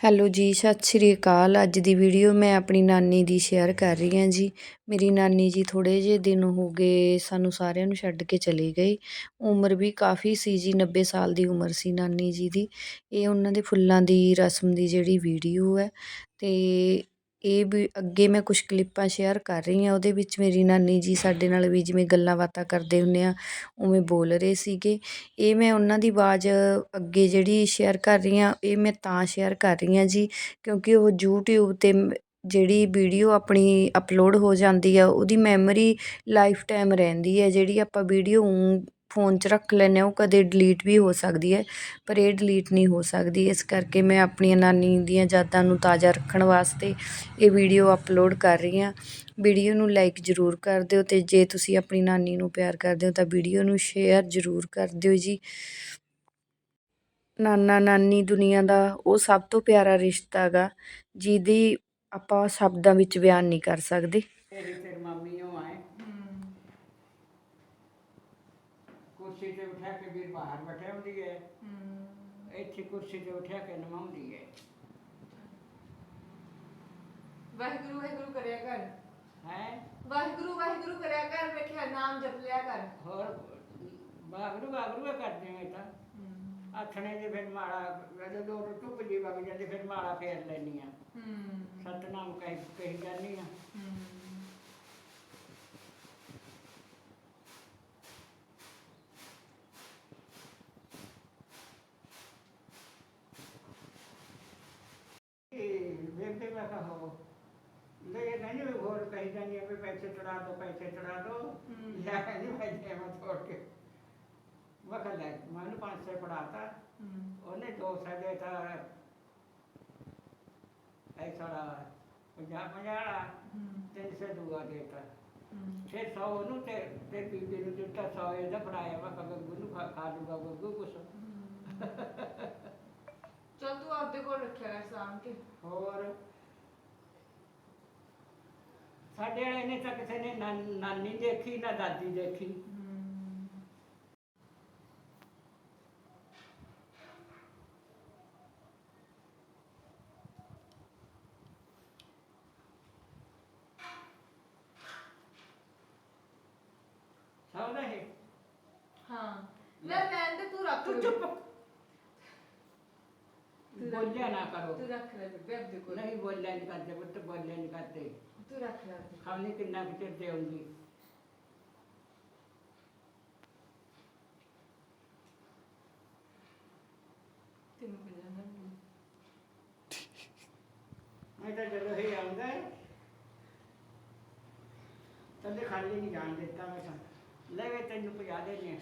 Hello ਜੀ, ਸਤਿ ਸ਼੍ਰੀ ਅਕਾਲ। ਅੱਜ ਦੀ ਵੀਡੀਓ ਮੈਂ ਆਪਣੀ ਨਾਨੀ ਦੀ ਸ਼ੇਅਰ ਕਰ ਰਹੀ ਹਾਂ ਜੀ। ਮੇਰੀ ਨਾਨੀ ਜੀ ਥੋੜ੍ਹੇ ਜਿਹੇ ਦਿਨ ਹੋ ਗਏ ਸਾਨੂੰ ਸਾਰਿਆਂ ਨੂੰ ਛੱਡ ਕੇ ਚਲੇ ਗਏ। ਉਮਰ ਵੀ ਕਾਫੀ ਸੀ ਜੀ 90 ਸਾਲ ਦੀ ਉਮਰ ਸੀ ਨਾਨੀ ਜੀ ਦੀ। ਇਹ ਉਹਨਾਂ ਦੇ ਫੁੱਲਾਂ ਦੀ, ਰਸਮ ਦੀ ਜਿਹੜੀ ਵੀਡੀਓ ਹੈ ਅਤੇ ਇਹ ਵੀ ਅੱਗੇ ਮੈਂ ਕੁਛ ਕਲਿੱਪਾਂ ਸ਼ੇਅਰ ਕਰ ਰਹੀ ਹਾਂ, ਉਹਦੇ ਵਿੱਚ ਮੇਰੀ ਨਾਨੀ ਜੀ ਸਾਡੇ ਨਾਲ ਵੀ ਜਿਵੇਂ ਗੱਲਾਂ ਬਾਤਾਂ ਕਰਦੇ ਹੁੰਦੇ ਹਾਂ ਉਵੇਂ ਬੋਲ ਰਹੇ ਸੀਗੇ। ਇਹ ਮੈਂ ਉਹਨਾਂ ਦੀ ਆਵਾਜ਼ ਅੱਗੇ ਜਿਹੜੀ ਸ਼ੇਅਰ ਕਰ ਰਹੀ ਹਾਂ, ਇਹ ਮੈਂ ਤਾਂ ਸ਼ੇਅਰ ਕਰ ਰਹੀ ਹਾਂ ਜੀ, ਕਿਉਂਕਿ ਉਹ ਯੂਟਿਊਬ 'ਤੇ ਜਿਹੜੀ ਵੀਡੀਓ ਆਪਣੀ ਅਪਲੋਡ ਹੋ ਜਾਂਦੀ ਆ, ਉਹਦੀ ਮੈਮਰੀ ਲਾਈਫ ਟਾਈਮ ਰਹਿੰਦੀ ਹੈ, ਜਿਹੜੀ ਆਪਾਂ ਵੀਡੀਓ ਫੋਨ 'ਚ ਰੱਖ ਲੈਂਦੇ ਹਾਂ, ਉਹ ਕਦੇ ਡਿਲੀਟ ਵੀ ਹੋ ਸਕਦੀ ਹੈ, ਪਰ ਇਹ ਡਿਲੀਟ ਨਹੀਂ ਹੋ ਸਕਦੀ। ਇਸ ਕਰਕੇ ਮੈਂ ਆਪਣੀਆਂ ਨਾਨੀ ਦੀਆਂ ਯਾਦਾਂ ਨੂੰ ਤਾਜ਼ਾ ਰੱਖਣ ਵਾਸਤੇ ਇਹ ਵੀਡੀਓ ਅਪਲੋਡ ਕਰ ਰਹੀ ਹਾਂ। ਵੀਡੀਓ ਨੂੰ ਲਾਈਕ ਜ਼ਰੂਰ ਕਰ ਦਿਓ ਅਤੇ ਜੇ ਤੁਸੀਂ ਆਪਣੀ ਨਾਨੀ ਨੂੰ ਪਿਆਰ ਕਰਦੇ ਹੋ ਤਾਂ ਵੀਡੀਓ ਨੂੰ ਸ਼ੇਅਰ ਜ਼ਰੂਰ ਕਰ ਦਿਓ ਜੀ। ਨਾਨਾ ਨਾਨੀ ਦੁਨੀਆ ਦਾ ਉਹ ਸਭ ਤੋਂ ਪਿਆਰਾ ਰਿਸ਼ਤਾ ਗਾ, ਜਿਹਦੀ ਆਪਾਂ ਸ਼ਬਦਾਂ ਵਿੱਚ ਬਿਆਨ ਨਹੀਂ ਕਰ ਸਕਦੇ। ਕੁਰਸੀ ਤੇ ਉਠਾ ਕੇ ਵੀਰ ਬਾਹਰ ਬੈਠੇ ਹੁੰਦੀ ਹੈ। ਇੱਥੇ ਕੁਰਸੀ ਤੇ ਉਠਾ ਕੇ ਨਮਾਉਂਦੀ ਹੈ। ਵਾਹਿਗੁਰੂ ਵਾਹਿਗੁਰੂ ਕਰਿਆ ਕਰ। ਹੈ? ਵਾਹਿਗੁਰੂ ਵਾਹਿਗੁਰੂ ਕਰਿਆ ਕਰ ਵੇਖਿਆ ਨਾਮ ਜਪ ਲਿਆ ਕਰ। ਹੋਰ ਬਾਗਰੂ ਬਾਗਰੂ ਕਰਦੇ ਮੈਂ ਤਾਂ। ਆਥਣੇ ਦੇ ਫਿਰ ਮਾਲਾ ਜਦੋਂ ਦੋ ਟੁੱਪ ਜੀ ਵਗ ਜਾਂਦੇ ਫਿਰ ਮਾਲਾ ਫੇਰ ਲੈਣੀ ਆ ਹੂੰ। ਸਤਨਾਮ ਕਹਿ ਕਹੀ ਜਾਂਦੀ ਆ ਇਹ ਵੇਖਦੇ ਮੈਂ ਕਹੋ ਲੈ ਇਹ ਕਹਿੰਦੇ ਵੀ ਹੋਰ ਕਹੀ ਜਾਂਦੀ ਆ ਵੀ ਪੈਸੇ ਚੜਾ ਦੋ ਪੈਸੇ ਚੜਾ ਦੋ। ਜਾਂ ਕਹਿੰਦੀ ਮੈਂ ਮੈਂ ਛੋੜ ਕੇ। ਮੈਂ ਕਿਹਾ ਲੈ ਮੈਨੂੰ 500 ਪੜਾਤਾ ਉਹਨੇ 200 ਦੇਤਾ ਐਸਾ ਪੰਜਾਹ ਪੰਜਾਹ ਵਾਲਾ ਤਿੰਨ ਸੌ ਦੂਆ ਦੇਤਾ ਫਿਰ 100 ਉਹਨੂੰ ਤੇ ਤੇ ਬੀਬੀ ਨੂੰ ਦਿੱਤਾ 100 ਇਹਦਾ ਫੜਾਇਆ। ਮੈਂ ਕਿਹਾ ਗੱਗੂ ਨੂੰ ਖਾ ਖਾ ਲੂਗਾ ਗੱਗੂ ਕੁਛ। ਚਲ ਤੂੰ ਆਪਦੇ ਕੋਲ ਰੱਖਿਆ ਕਰ ਸਾਂਭ ਕੇ। ਹੋਰ? ਸਾਡੇ ਵਾਲੇ ਨੇ ਤਾਂ ਕਿਸੇ ਨੇ ਨਾਨ- ਨਾਨੀ ਦੇਖੀ ਨਾ ਦਾਦੀ ਦੇਖੀ। ਸਭ ਰਹੇ? ਹਾਂ। ਲੈ ਲੈਣ ਦੇ ਤੂੰ ਰੱਖ ਤੂੰ। ਚੁੱਪ। ਤੂੰ ਬੋਲਿਆ ਨਾ। ਕਰੋ। ਤੂੰ ਰੱਖ ਲੈ ਬੇਬੇ ਆਪਦੇ ਕੋਲ ਨਹੀਂ ਬੋਲਿਆ ਨਹੀਂ ਕਰਦੇ ਪੁੱਤ ਬੋਲਿਆ ਨਹੀਂ ਕਰਦੇ। ਤੂੰ ਰੱਖ ਲੈ ਆਪਦੇ। ਖਾਣੇ ਕਿੰਨਾ ਕੁ ਚਿਰ ਦੇਉਂਗੀ ਤੈਨੂੰ ਪਤਾ ਨਾ ਮੈਂ ਤਾਂ ਜਦੋਂ ਹੀ ਆਉਂਦਾ ਤੰਦੇ ਖਾਲੀ ਨਹੀਂ ਜਾਣ ਦਿੱਤਾ ਮੈਂ ਤਾਂ। ਲੈ ਵੇ ਤੈਨੂੰ ਪਜਾ ਦੇਣੇ